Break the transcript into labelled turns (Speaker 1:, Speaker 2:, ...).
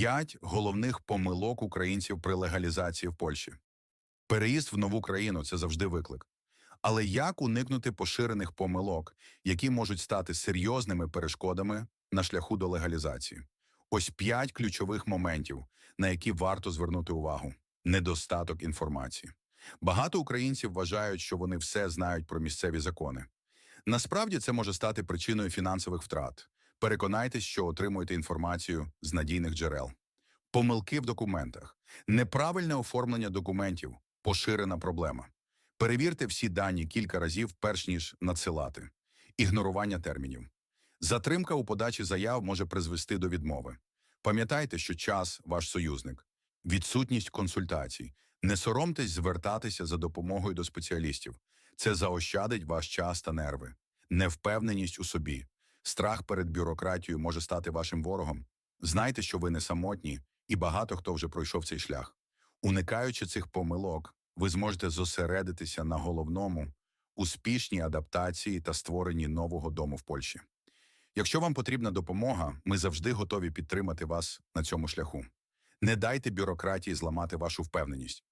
Speaker 1: П'ять головних помилок українців при легалізації в Польщі. Переїзд в нову країну це завжди виклик. Але як уникнути поширених помилок, які можуть стати серйозними перешкодами на шляху до легалізації? Ось п'ять ключових моментів, на які варто звернути увагу: недостаток інформації. Багато українців вважають, що вони все знають про місцеві закони. Насправді це може стати причиною фінансових втрат. Переконайтесь, що отримуєте інформацію з надійних джерел. Помилки в документах, неправильне оформлення документів поширена проблема. Перевірте всі дані кілька разів, перш ніж надсилати. Ігнорування термінів. Затримка у подачі заяв може призвести до відмови. Пам'ятайте, що час ваш союзник. Відсутність консультацій. Не соромтесь звертатися за допомогою до спеціалістів. Це заощадить ваш час та нерви. Невпевненість у собі. Страх перед бюрократією може стати вашим ворогом. Знайте, що ви не самотні, і багато хто вже пройшов цей шлях. Уникаючи цих помилок, ви зможете зосередитися на головному успішній адаптації та створенні нового дому в Польщі. Якщо вам потрібна допомога, ми завжди готові підтримати вас на цьому шляху. Не дайте бюрократії зламати вашу впевненість.